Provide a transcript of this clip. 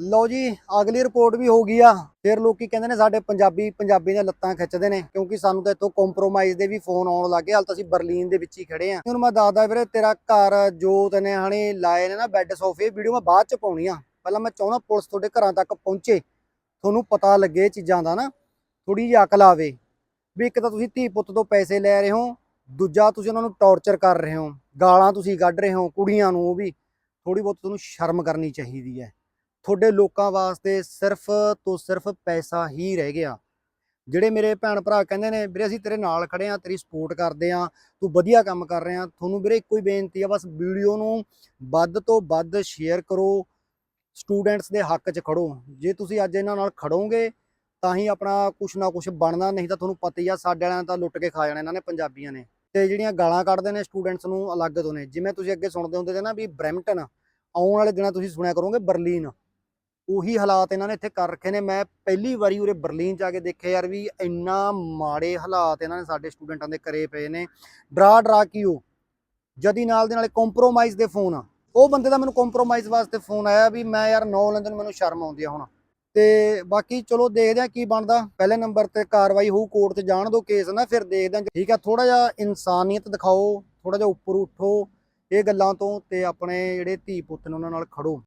ਲਓ ਜੀ, ਅਗਲੀ ਰਿਪੋਰਟ ਵੀ ਹੋ ਗਈ ਆ। ਫਿਰ ਲੋਕੀ ਕਹਿੰਦੇ ਨੇ ਸਾਡੇ ਪੰਜਾਬੀ ਪੰਜਾਬੀ ਦੀਆਂ ਲੱਤਾਂ ਖਿੱਚਦੇ ਨੇ, ਕਿਉਂਕਿ ਸਾਨੂੰ ਤਾਂ ਇੱਥੋਂ ਕੰਪਰੋਮਾਈਜ਼ ਦੇ ਵੀ ਫੋਨ ਆਉਣ ਲੱਗੇ ਹਾਲ ਤਾਂ ਅਸੀਂ ਬਰਲਿਨ ਦੇ ਵਿੱਚ ਹੀ ਖੜੇ ਆ। ਹੁਣ ਮੈਂ ਦੱਸਦਾ ਵੀਰੇ, ਤੇਰਾ ਘਰ ਜੋ ਤਨੇ ਹਣੇ ਲਾਏ ਨੇ ਨਾ ਬੈੱਡ ਸੋਫੇ ਵੀਡੀਓ ਮੈਂ ਬਾਅਦ ਚ ਪਾਉਣੀ ਆ। ਪਹਿਲਾਂ ਮੈਂ ਚਾਹੁੰਦਾ ਪੁਲਿਸ ਤੁਹਾਡੇ ਘਰਾਂ ਤੱਕ ਪਹੁੰਚੇ। ਤੁਹਾਨੂੰ ਪਤਾ ਲੱਗੇ ਚੀਜ਼ਾਂ ਦਾ ਨਾ ਥੋੜੀ ਜਿਹੀ ਅਕਲ ਆਵੇ। ਵੀ ਇੱਕ ਤਾਂ ਤੁਸੀਂ ਧੀ ਪੁੱਤ ਤੋਂ ਪੈਸੇ ਲੈ ਰਹੇ ਹੋ, ਦੂਜਾ ਤੁਸੀਂ ਉਹਨਾਂ ਨੂੰ ਟੌਰਚਰ ਕਰ ਰਹੇ ਹੋ। ਗਾਲਾਂ ਤੁਸੀਂ ਕੱਢ ਰਹੇ ਹੋ ਕੁੜੀਆਂ ਨੂੰ ਉਹ ਵੀ। ਥੋੜੀ ਬਹੁਤ ਤੁਹਾਨੂੰ ਸ਼ਰਮ ਕਰਨੀ ਚਾਹੀਦੀ ਹੈ। ਤੁਹਾਡੇ ਲੋਕਾਂ ਵਾਸਤੇ ਸਿਰਫ ਤੋਂ ਸਿਰਫ ਪੈਸਾ ਹੀ ਰਹਿ ਗਿਆ। ਜਿਹੜੇ ਮੇਰੇ ਭੈਣ ਭਰਾ ਕਹਿੰਦੇ ਨੇ, ਵੀਰੇ ਅਸੀਂ ਤੇਰੇ ਨਾਲ ਖੜੇ ਆ ਤੇਰੀ ਸਪੋਰਟ ਕਰਦੇ ਆ ਤੂੰ ਵਧੀਆ ਕੰਮ ਕਰ ਰਿਹਾ, ਤੁਹਾਨੂੰ ਵੀਰੇ ਇੱਕੋ ਹੀ ਬੇਨਤੀ ਆ, ਬਸ ਵੀਡੀਓ ਨੂੰ ਵੱਧ ਤੋਂ ਵੱਧ ਸ਼ੇਅਰ ਕਰੋ ਸਟੂਡੈਂਟਸ ਦੇ ਹੱਕ 'ਚ ਖੜੋ ਜੇ ਤੁਸੀਂ ਅੱਜ ਇਹਨਾਂ ਨਾਲ ਖੜੋਗੇ ਤਾਂ ਹੀ ਆਪਣਾ ਕੁਛ ਨਾ ਕੁਛ ਬਣਨਾ, ਨਹੀਂ ਤਾਂ ਤੁਹਾਨੂੰ ਪਤਾ ਹੀ ਆ, ਸਾਡੇ ਵਾਲਿਆਂ ਤਾਂ ਲੁੱਟ ਕੇ ਖਾ ਜਾਣਾ ਇਹਨਾਂ ਨੇ, ਪੰਜਾਬੀਆਂ ਨੇ। ਤੇ ਜਿਹੜੀਆਂ ਗਾਲਾਂ ਕੱਢਦੇ ਨੇ ਸਟੂਡੈਂਟਸ ਨੂੰ ਅਲੱਗ ਤੋਂ ਨੇ, ਜਿਵੇਂ ਤੁਸੀਂ ਅੱਗੇ ਸੁਣਦੇ ਹੁੰਦੇ ਸੀ ਨਾ ਵੀ ਬ੍ਰੈਂਪਟਨ ਆਉਣ ਵਾਲੇ ਦਿਨਾਂ ਤੁਸੀਂ ਸੁਣਿਆ ਕਰੋਗੇ ਬਰਲਿਨ। ਉਹੀ ਹਾਲਾਤ ਇਹਨਾਂ ਨੇ ਇੱਥੇ ਕਰ ਰੱਖੇ ਨੇ। ਮੈਂ ਪਹਿਲੀ ਵਾਰੀ ਉਰੇ ਬਰਲਿਨ ਜਾ ਕੇ ਦੇਖਿਆ ਯਾਰ ਵੀ ਇੰਨਾ ਮਾੜੇ ਹਾਲਾਤ ਇਹਨਾਂ ਨੇ ਸਾਡੇ ਸਟੂਡੈਂਟਾਂ ਦੇ ਕਰੇ ਪਏ ਨੇ। ਡਰਾ ਡਰਾ ਕੀ ਉਹ ਜਦੀ ਨਾਲ ਦੇ ਨਾਲੇ ਕੰਪਰੋਮਾਈਜ਼ ਦੇ ਫੋਨ ਆ। ਉਹ ਬੰਦੇ ਦਾ ਮੈਨੂੰ ਕੰਪਰੋਮਾਈਜ਼ ਵਾਸਤੇ ਫੋਨ ਆਇਆ ਵੀ ਮੈਂ ਯਾਰ ਨੌ ਲੈਂਦੇ ਨੂੰ ਮੈਨੂੰ ਸ਼ਰਮ ਆਉਂਦੀ ਆ ਹੁਣ। ਤੇ ਬਾਕੀ ਚਲੋ ਦੇਖਦੇ ਆ ਕੀ ਬਣਦਾ। ਪਹਿਲੇ ਨੰਬਰ ਤੇ ਕਾਰਵਾਈ ਹੋਊ ਕੋਰਟ 'ਚ ਜਾਣ ਦੋ ਕੇਸ ਨਾ, ਫਿਰ ਦੇਖਦੇ ਆ। ਠੀਕ ਆ ਥੋੜਾ ਜਿਹਾ ਇਨਸਾਨੀਅਤ ਦਿਖਾਓ ਥੋੜਾ ਜਿਹਾ ਉੱਪਰ ਉੱਠੋ। ਇਹ ਗੱਲਾਂ ਤੋਂ ਤੇ ਆਪਣੇ ਜਿਹੜੇ ਧੀ ਪੁੱਤ ਨੇ ਉਹਨਾਂ ਨਾਲ ਖੜੋ।